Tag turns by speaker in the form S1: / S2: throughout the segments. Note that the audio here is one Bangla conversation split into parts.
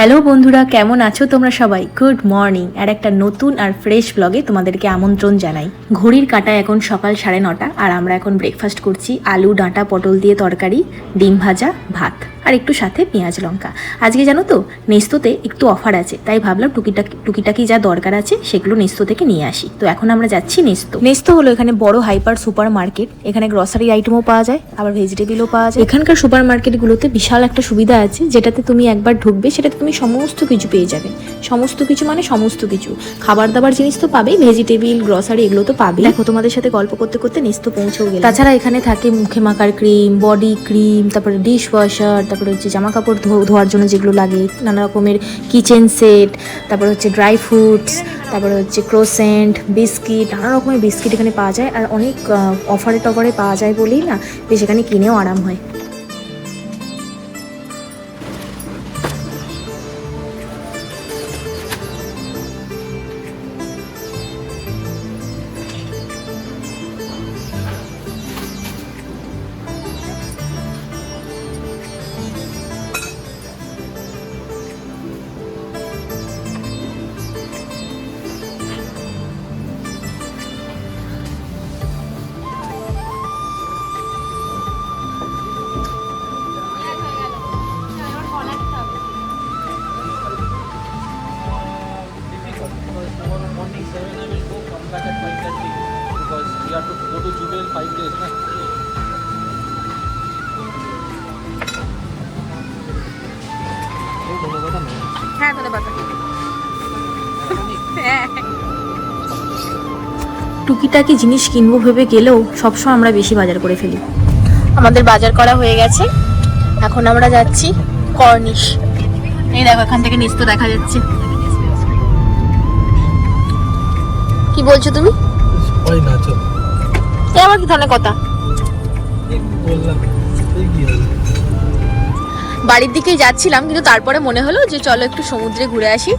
S1: হ্যালো বন্ধুরা, কেমন আছো তোমরা সবাই? গুড মর্নিং আর একটা নতুন আর ফ্রেশ ব্লগে তোমাদেরকে আমন্ত্রণ জানাই। ঘড়ির কাটা এখন সকাল সাড়ে নটা, আর আমরা এখন ব্রেকফাস্ট করছি আলু, ডাঁটা, পটল দিয়ে তরকারি, ডিম ভাজা, ভাত। আর একটু সাথে পেঁয়াজ লঙ্কা। আজকে জানো তো নেস্তোতে একটু অফার আছে তাই ভাবলাম টুকিটাকি টুকিটাকি যা দরকার আছে সেগুলো নেস্তো থেকে নিয়ে আসি। তো এখন আমরা যাচ্ছি নেস্তো। নেস্তো হলো এখানে বড় হাইপার সুপার মার্কেট এখানে গ্রসারি আইটেমও পাওয়া যায় আবার ভেজিটেবলও পাওয়া যায়। এখানকার সুপার মার্কেটগুলোতে বিশাল একটা সুবিধা আছে যেটাতে তুমি একবার ঢুকবে সেটাতে তুমি সমস্ত কিছু পেয়ে যাবে। সমস্ত কিছু মানে সমস্ত কিছু। খাবার দাবার জিনিস তো পাবেই ভেজিটেবল গ্রসারি এগুলো তো পাবেই। দেখো তোমাদের সাথে গল্প করতে করতে নেস্তো পৌঁছেও গেলে তাছাড়া এখানে থাকে মুখে মাখার ক্রিম বডি ক্রিম তারপরে ডিশ ওয়াশার তারপরে হচ্ছে জামা কাপড় ধোয়ার জন্য যেগুলো লাগে, নানা রকমের কিচেন সেট তারপরে হচ্ছে ড্রাই ফ্রুটস তারপরে হচ্ছে ক্রোসেন্ট বিস্কিট নানা রকমের বিস্কিট এখানে পাওয়া যায়। আর অনেক অফারে টফারে পাওয়া যায় বলেই না বেশ এখানে কিনেও আরাম হয়।
S2: To Jubail 5 days. Na? এই ধন্যবাদ না
S1: হ্যাঁ। ধন্যবাদ টুকিটাকি জিনিস কিনবো ভেবে গেলেও সবসময় আমরা বেশি বাজার করে ফেলি। আমাদের বাজার করা হয়ে গেছে। এখন আমরা যাচ্ছি কর্নিশ। এই দেখো এখান থেকে নিচ তো দেখা যাচ্ছে। কি বলছো তুমি?
S2: ওই না চল
S1: এ আমার কি ধরনের কথা? বাড়ির দিকেই যাচ্ছিলাম, কিন্তু তারপরে মনে হলো যে চলো একটু সমুদ্রে ঘুরে আসি।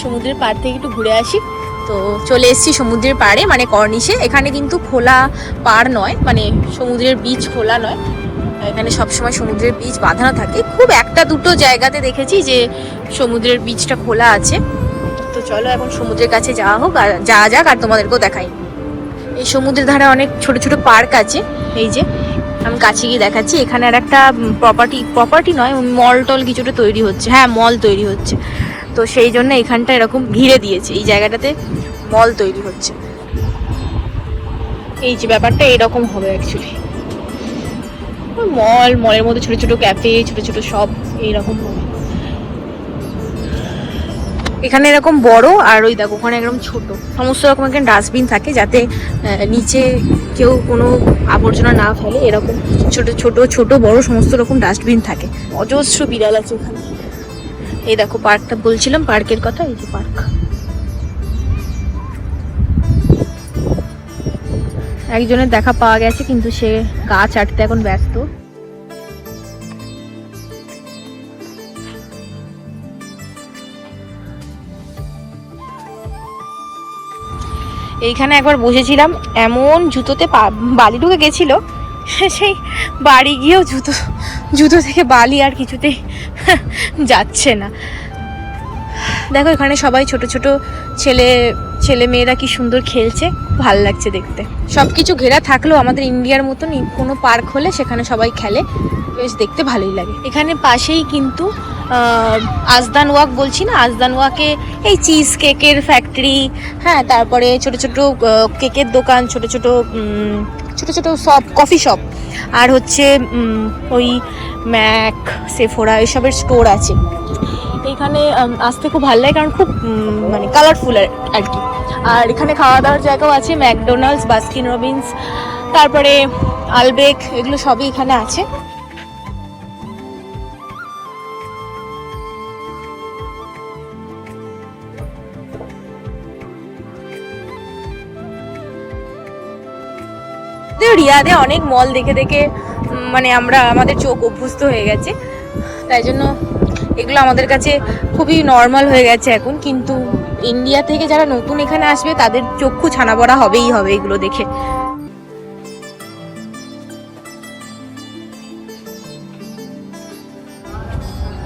S1: সমুদ্রের পাড় থেকে একটু ঘুরে আসি। তো চলে এসেছি সমুদ্রের পাড়ে মানে কর্নিশে। এখানে কিন্তু খোলা পাড় নয় মানে সমুদ্রের বীজ খোলা নয়। এখানে সবসময় সমুদ্রের বীজ বাঁধানো থাকে। খুব একটা দুটো জায়গাতে দেখেছি যে সমুদ্রের বীজটা খোলা আছে। তো চলো এখন সমুদ্রের কাছে যাওয়া হোক আর যাওয়া যাক আর তোমাদেরকেও দেখাই। এই সমুদ্রের ধারে অনেক ছোট ছোট পার্ক আছে। এই যে, আমি কাছে গিয়ে দেখাচ্ছি। এখানে আর একটা প্রপার্টি প্রপার্টি নয় মল টল কিছুটা তৈরি হচ্ছে। হ্যাঁ মল তৈরি হচ্ছে। তো সেই জন্য এখানটা এরকম ঘিরে দিয়েছে। এই জায়গাটাতে মল তৈরি হচ্ছে। এই যে ব্যাপারটা এরকম হবে অ্যাকচুয়ালি মল মলের মধ্যে ছোট ছোট ক্যাফে ছোট ছোট শপ এইরকম হবে। এখানে এরকম বড় আর ওই দেখো, ওখানে একদম ছোট। সমস্ত রকম এখানে ডাস্টবিন থাকে যাতে নিচে কেউ কোনো আবর্জনা না ফেলে, এরকম ছোট ছোট ছোট, বড় সমস্ত রকম ডাস্টবিন থাকে। অজস্র বিড়াল আছে এখানে এই দেখো পার্কটা বলছিলাম পার্কের কথা, এই যে পার্ক একজনের দেখা পাওয়া গেছে, কিন্তু সে গাছ আটতে এখন ব্যস্ত। এইখানে একবার বসেছিলাম, এমন জুতোতে বালি ঢুকে গেছিল, সেই বাড়ি গিয়েও জুতো জুতো থেকে বালি আর কিছুতেই যাচ্ছে না। দেখো, এখানে সবাই ছোট ছোট ছেলে ছেলে মেয়েরা কি সুন্দর খেলছে, ভালো লাগছে দেখতে। সব কিছু ঘেরা থাকলেও আমাদের ইন্ডিয়ার মতনই কোনো পার্ক হলে সেখানে সবাই খেলে, বেশ দেখতে ভালোই লাগে। এখানে পাশেই কিন্তু আজদান ওয়াক বলছি না, আজদান ওয়াকে এই চিজ কেকের ফ্যাক্টরি হ্যাঁ তারপরে ছোট ছোট কেকের দোকান, ছোট ছোট ছোট ছোট শপ কফি শপ আর হচ্ছে ওই ম্যাক, সেফোরা এসবের স্টোর আছে। এখানে আসতে খুব ভালো লাগে কারণ খুব মানে কালারফুল আর কি। আর এখানে খাওয়া দাওয়ার জায়গাও আছে, ম্যাকডোনাল্ডস, বাস্কিন রবিন্স, তারপরে আলবেক, এগুলো সবই এখানে আছে। রিয়াদে অনেক মল দেখে দেখে মানে আমরা, আমাদের চোখ অভ্যস্ত হয়ে গেছে। তাই জন্য এগুলো আমাদের কাছে খুবই নর্মাল হয়ে গেছে এখন। কিন্তু ইন্ডিয়া থেকে যারা নতুন এখানে আসবে, তাদের চক্ষু ছানা পড়া হবেই হবে এগুলো দেখে।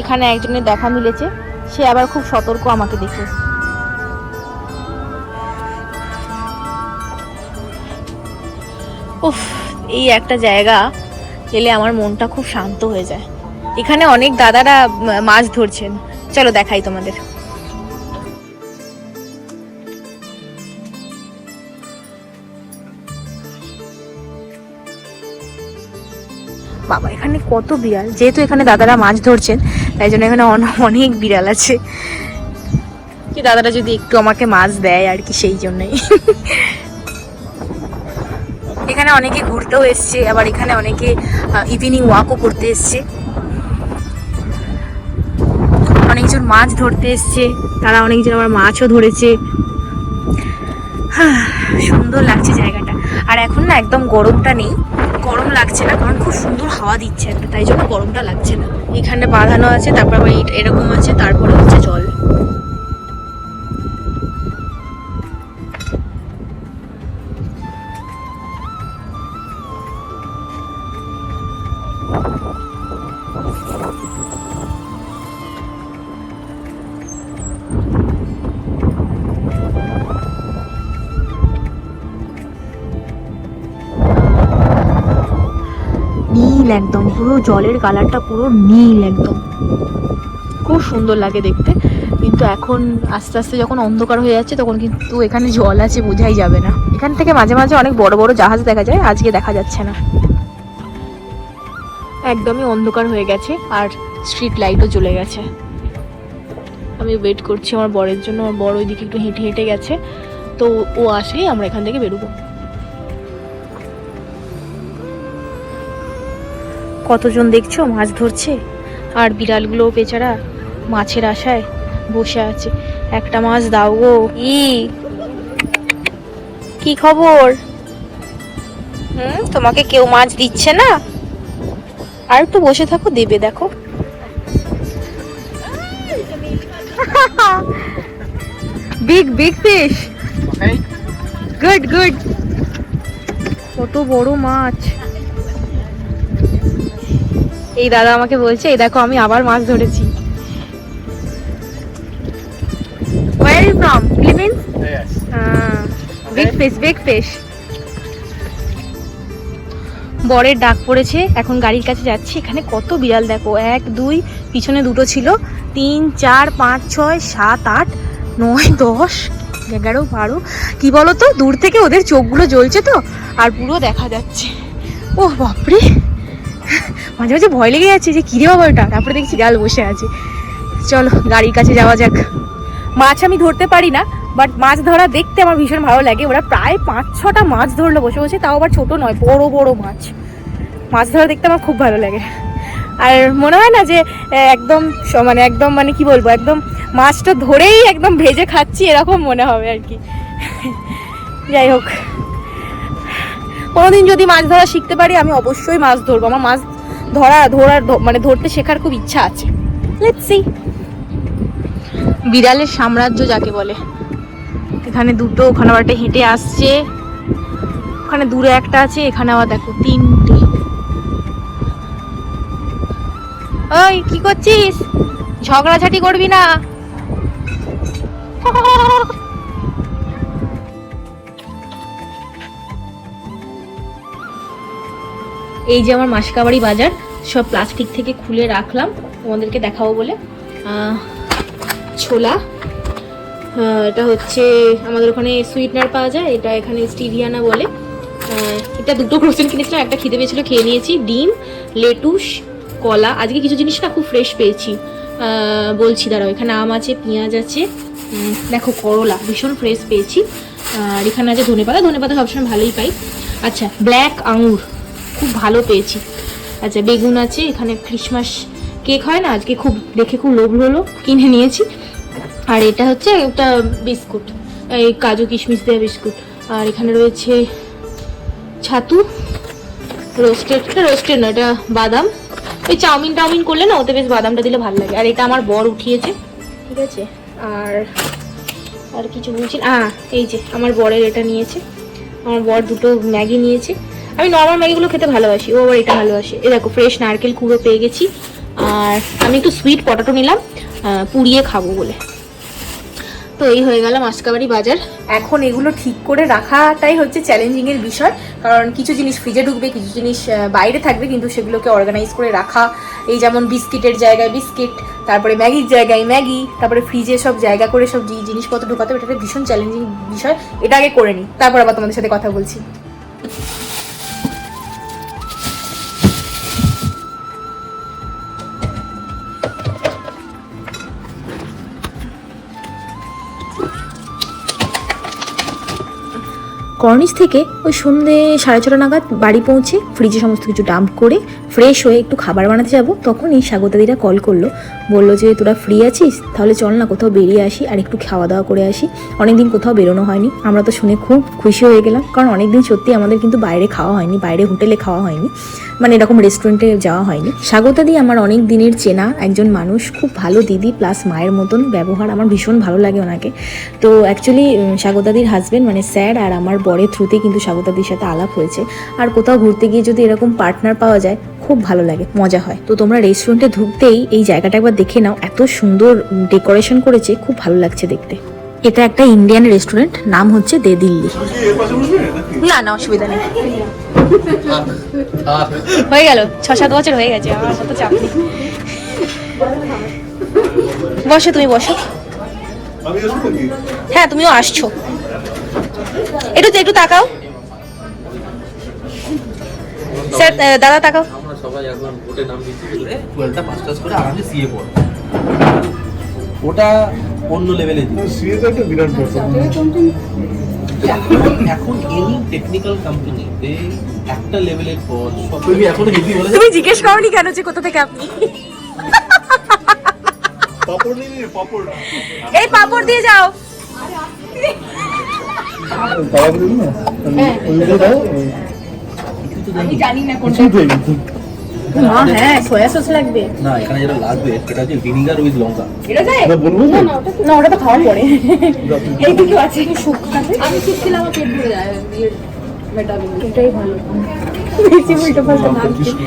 S1: এখানে একজনের দেখা মিলেছে, সে আবার খুব সতর্ক আমাকে দেখে। উফ, এই একটা জায়গা এলে আমার মনটা খুব শান্ত হয়ে যায়। এখানে অনেক দাদারা মাছ ধরছেন। চলো দেখাই তোমাদের। বাবা, এখানে কত বিড়াল? যেহেতু এখানে দাদারা মাছ ধরছেন, তাই জন্য এখানে অন- অনেক বিড়াল আছে। কি দাদারা যদি একটু আমাকে মাছ দেয় আর কি, সেই জন্যই। এখানে অনেকে ঘুরতেও এসছে, আবার এখানে অনেকে ইভিনিং ওয়াকও করতে এসছে। অনেকজন মাছ ধরতে এসছে, তারা অনেকজন আবার মাছও ধরেছে। সুন্দর লাগছে জায়গাটা। আর এখন না একদম গরমটা নেই। গরম লাগছে না, কারণ খুব সুন্দর হাওয়া দিচ্ছে একটা, তাই জন্য গরমটা লাগছে না। এখানে বাঁধানো আছে, তারপর এরকম আছে, তারপরে হচ্ছে জল। নীল একদম, পুরো জলের কালারটা পুরো নীল একদম। খুব সুন্দর লাগে দেখতে, কিন্তু এখন আস্তে আস্তে যখন অন্ধকার হয়ে যাচ্ছে, তখন কিন্তু এখানে জল আছে, বোঝাই যাবে না। এখান থেকে মাঝে মাঝে অনেক বড় বড় জাহাজ দেখা যায়, আজকে দেখা যাচ্ছে না। একদমই অন্ধকার হয়ে গেছে আর স্ট্রিট লাইটও চলে গেছে। আমি ওয়েট করছি আমার বরের জন্য, আমার বড় ওইদিকে একটু হেঁটে হেঁটে গেছে, তো ও আসলেই আমরা এখান থেকে বেরোবো। কতজন দেখছ মাছ ধরছে? আর বিড়ালগুলো বেচারা মাছের আশায় বসে আছে। একটা মাছ দাও গো। ই, কি খবর? হুম, তোমাকে কেউ মাছ দিচ্ছে না? আর একটু বসে থাকো দেবে দেখো big big fish good good কত বড় মাছ এই দাদা আমাকে বলছে এই দেখো আমি আবার মাছ ধরেছি Where are you from? Philippines?
S2: Yes.
S1: Ah, big fish, big fish. বরের ডাক পড়েছে, এখন গাড়ির কাছে যাচ্ছি। এখানে কত বিড়াল দেখো? এক, দুই, পিছনে দুটো ছিল। তিন, চার, পাঁচ, ছয়, সাত, আট, নয়, দশ, এগারো, বারো। কি বলো তো দূর থেকে ওদের চোখগুলো জ্বলছে তো, আর পুরো দেখা যাচ্ছে। ও বাপরে! মাঝে মাঝে ভয় লেগে যাচ্ছে যে, কিরে বাবা ওটা তারপরে দেখছি বিড়াল বসে আছে। চলো, গাড়ির কাছে যাওয়া যাক। মাছ আমি ধরতে পারি না। বাট মাছ ধরা দেখতে আমার ভীষণ ভালো লাগে। ওরা প্রায় পাঁচ ছটা মাছ ধরলো বসে বসে, তাও আবার ছোট নয়, বড় বড় মাছ। মাছ ধরা দেখতে আমার খুব ভালো লাগে। আর মনে হয় না যে একদম মানে একদম মানে কি বলব, একদম মাছটা ধরেই একদম ভেজে খাচ্ছি, এরকম মনে হবে আর কি। যাই হোক। কোনোদিন যদি মাছ ধরা শিখতে পারি, আমি অবশ্যই মাছ ধরবো। আমার মাছ ধরা, ধরার মানে ধরতে শেখার খুব ইচ্ছা আছে। লেটস বিড়ালের সাম্রাজ্য যাকে বলে। এখানে দুটো, ওখানে আবার একটা হেঁটে আসছে। ওখানে দূরে একটা আছে, এখানে আবার দেখো তিনটে। ওই, কি করছিস? ঝগড়াঝাটি করবি না। এই যে আমার মাসকাবাড়ি বাজার, সব প্লাস্টিক থেকে খুলে রাখলাম। তোমাদেরকে দেখাবো বলে। ছোলা। এটা হচ্ছে আমাদের ওখানে সুইটনার পাওয়া যায়, এটা এখানে স্টিভিয়ানা বলে। এটা দুটো ক্রোসেন কিনেছিলাম, একটা খিদে পেয়েছিল, খেয়ে নিয়েছি। ডিম লেটুস কলা, আজকে কিছু জিনিস না খুব ফ্রেশ পেয়েছি। বলছি, দাঁড়াও, এখানে আম আছে, পেঁয়াজ আছে দেখো করলা, ভীষণ ফ্রেশ পেয়েছি। আর এখানে আছে ধনেপাতা ধনেপাতা সবসময় ভালোই পাই। আচ্ছা ব্ল্যাক আঙুর, খুব ভালো পেয়েছি। আচ্ছা বেগুন আছে, এখানে ক্রিসমাস কেক হয় না, আজকে খুব দেখে খুব লোভ হলো, কিনে নিয়েছি। আর এটা হচ্ছে একটা বিস্কুট, এই কাজু কিশমিশ দেওয়া বিস্কুট। আর এখানে রয়েছে ছাতু, রোস্টেড রোস্টেড না, এটা বাদাম। ওই চাউমিন টাউমিন করলে না, ওতে বেশ বাদামটা দিলে ভালো লাগে। আর এটা আমার বর উঠিয়েছে, ঠিক আছে? আর আর কিছু বলছি আ, এই যে, আমার বরের এটা নিয়েছে। আমার বর দুটো ম্যাগি নিয়েছে। আমি নর্মাল ম্যাগিগুলো খেতে ভালোবাসি, ও আবার এটা ভালোবাসে। এ দেখো ফ্রেশ নারকেল কুড়ো পেয়ে গেছি। আর আমি একটু সুইট পটাটো নিলাম পুড়িয়ে খাব বলে। তো এই হয়ে গেল মাসকাবাড়ি বাজার। এখন এগুলো ঠিক করে রাখাটাই হচ্ছে চ্যালেঞ্জিং এর বিষয়, কারণ কিছু জিনিস ফ্রিজে ঢুকবে, কিছু জিনিস বাইরে থাকবে, কিন্তু সেগুলোকে অর্গানাইজ করে রাখা। এই যেমন বিস্কিটের জায়গায় বিস্কিট, তারপরে ম্যাগির জায়গায় ম্যাগি, তারপরে ফ্রিজে সব জায়গা করে সব জিনিসপত্র ঢোকাতে এটা ভীষণ চ্যালেঞ্জিং বিষয়। এটা আগে করে নিই তারপর আবার তোমাদের সাথে কথা বলছি। কর্নিশ থেকে ওই সন্ধে সাড়ে ছটা নাগাদ বাড়ি পৌঁছে ফ্রিজে সমস্ত কিছু ডাম্প করে ফ্রেশ হয়ে একটু খাবার বানাতে যাব, তখন এই স্বাগতাদিরা কল করল। বলল যে, তোরা ফ্রি আছিস? তাহলে চল না, কোথাও বেরিয়ে আসি আর একটু খাওয়া দাওয়া করে আসি। অনেকদিন কোথাও বেরোনো হয়নি। আমরা তো শুনে খুব খুশি হয়ে গেলাম, কারণ অনেকদিন সত্যি আমাদের কিন্তু বাইরে খাওয়া হয়নি, বাইরে হোটেলে খাওয়া হয়নি মানে এরকম রেস্টুরেন্টে যাওয়া হয়নি। স্বাগতাদি আমার অনেক দিনের চেনা একজন মানুষ, খুব ভালো দিদি প্লাস মায়ের মতন ব্যবহার, আমার ভীষণ ভালো লাগে ওনাকে। তো অ্যাকচুয়ালি স্বাগতাদির হাজবেন্ড মানে স্যার আর আমার বরের থ্রুতেই কিন্তু স্বাগতাদির সাথে আলাপ হয়েছে। আর কোথাও ঘুরতে গিয়ে যদি এরকম পার্টনার পাওয়া যায় খুব ভালো লাগে, মজা হয়। তো তোমরা রেস্টুরেন্টে ঢুকতেই এই জায়গাটা একবার দেখে নাও, এত সুন্দর ডেকোরেশন করেছে, খুব ভালো লাগছে দেখতে। এটা একটা ইন্ডিয়ান রেস্টুরেন্ট নাম হচ্ছে দে দিল্লি। না না, অসুবিধা নেই। হয়ে গেল, ছ সাত বছর হয়ে গেছে বসো, তুমি বসো। হ্যাঁ তুমিও আসছো। একটু একটু তাকাও। স্যার দাদা তাকাও।
S2: সবাই এখন ভোটে নাম দিচ্ছি করে টুয়েলভটা মাস্টার্স করে আরামে সিএ পড় ওটা অন্য লেভেলে
S3: সিএ তো একটা বিরাট ব্যাপার।
S2: এখন এখন এনি টেকনিক্যাল কোম্পানিতে একটা লেভেলের পর সব তুমি এখন হেভি বলে
S1: তুমি জিজ্ঞেস করনি কেন যে কোথা থেকে আপনি?
S3: পাপড় নিয়ে নিয়ে পাপড়।
S1: এই পাপড় দিয়ে যাও।
S3: তারা বলি না? ওইগুলো দেয়নি।
S1: হ্যাঁ সয়া সস লাগবে।
S2: না এখানে যেটা লাগবে সেটা হচ্ছে ভিনিগার উইথ লঙ্কা।
S1: এটা যায়?
S3: না, বলব তো?
S1: না ওটা তো খাওয়ার পরে। এইদিকেও আছে।
S4: আমি ঠিক ছিলাম আমার পেট ভরে যায়।
S1: এটাই ভালো। বেশি উল্টো পাল্টা না
S4: পাঁচ সাল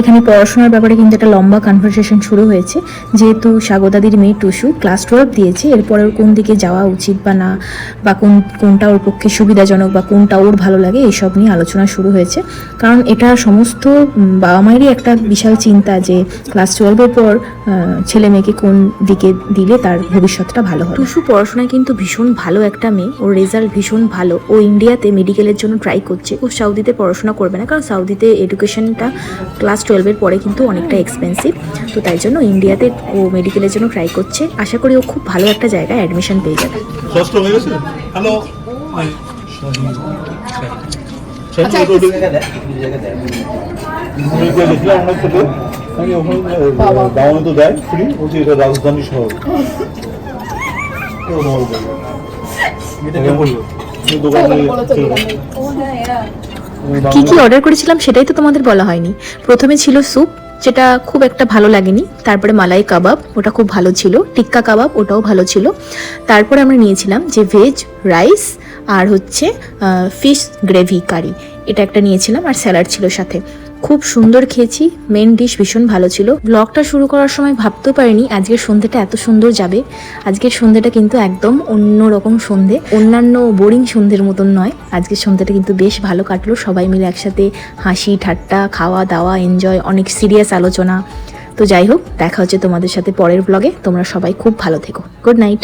S1: এখানে পড়াশোনার ব্যাপারে কিন্তু একটা লম্বা কনভারসেশন শুরু হয়েছে। যেহেতু স্বাগতাদির মেয়ে টুসু ক্লাস টুয়েলভ দিয়েছে এরপরে ওর কোন দিকে যাওয়া উচিত বা না বা কোন কোনটা ওর পক্ষে সুবিধাজনক বা কোনটা ওর ভালো লাগে এইসব নিয়ে আলোচনা শুরু হয়েছে। কারণ এটা সমস্ত বাবা মায়েরই একটা বিশাল চিন্তা যে ক্লাস টুয়েলভের পর ছেলে মেয়েকে কোন দিকে দিলে তার ভবিষ্যৎটা ভালো হবে। টুসু পড়াশোনায় কিন্তু ভীষণ ভালো একটা মেয়ে ওর রেজাল্ট ভীষণ ভালো। ও ইন্ডিয়াতে মেডিকেলের জন্য ট্রাই করছে। ও সাউদিতে পড়াশোনা করবে না কারণ সাউদিতে এডুকেশনটা ক্লাস টুয়েলভের পরে কিন্তু অনেকটা এক্সপেন্সিভ তো তাই জন্য ইন্ডিয়াতে ও মেডিকেলের জন্য ট্রাই করছে। আশা করি ও খুব ভালো একটা জায়গায় অ্যাডমিশন পেয়ে যাবে।
S3: ষষ্ঠ গেছে? হ্যালো
S2: আচ্ছা
S3: রাজধানী শহর। দোকানে
S1: কি কি অর্ডার করেছিলাম সেটাই তো তোমাদের বলা হয়নি। প্রথমে ছিল স্যুপ যেটা খুব একটা ভালো লাগেনি। তারপরে মালাই কাবাব ওটা খুব ভালো ছিল। টিক্কা কাবাব ওটাও ভালো ছিল। তারপরে আমরা নিয়েছিলাম যে ভেজ রাইস আর হচ্ছে ফিশ গ্রেভি কারি এটা একটা নিয়েছিলাম আর স্যালাড ছিল সাথে। খুব সুন্দর খেয়েছি। মেন ডিশ ভীষণ ভালো ছিল। ব্লগটা শুরু করার সময় ভাবতেও পারিনি আজকের সন্ধ্যেটা এত সুন্দর যাবে। আজকের সন্ধ্যেটা কিন্তু একদম অন্য রকম সন্ধে। অন্যান্য বোরিং সন্ধ্যের মতন নয়। আজকের সন্ধ্যেটা কিন্তু বেশ ভালো কাটলো। সবাই মিলে একসাথে হাসি, ঠাট্টা, খাওয়া দাওয়া এনজয় অনেক সিরিয়াস আলোচনা। তো যাই হোক, দেখা হচ্ছে তোমাদের সাথে পরের ব্লগে তোমরা সবাই খুব ভালো থেকো। Good night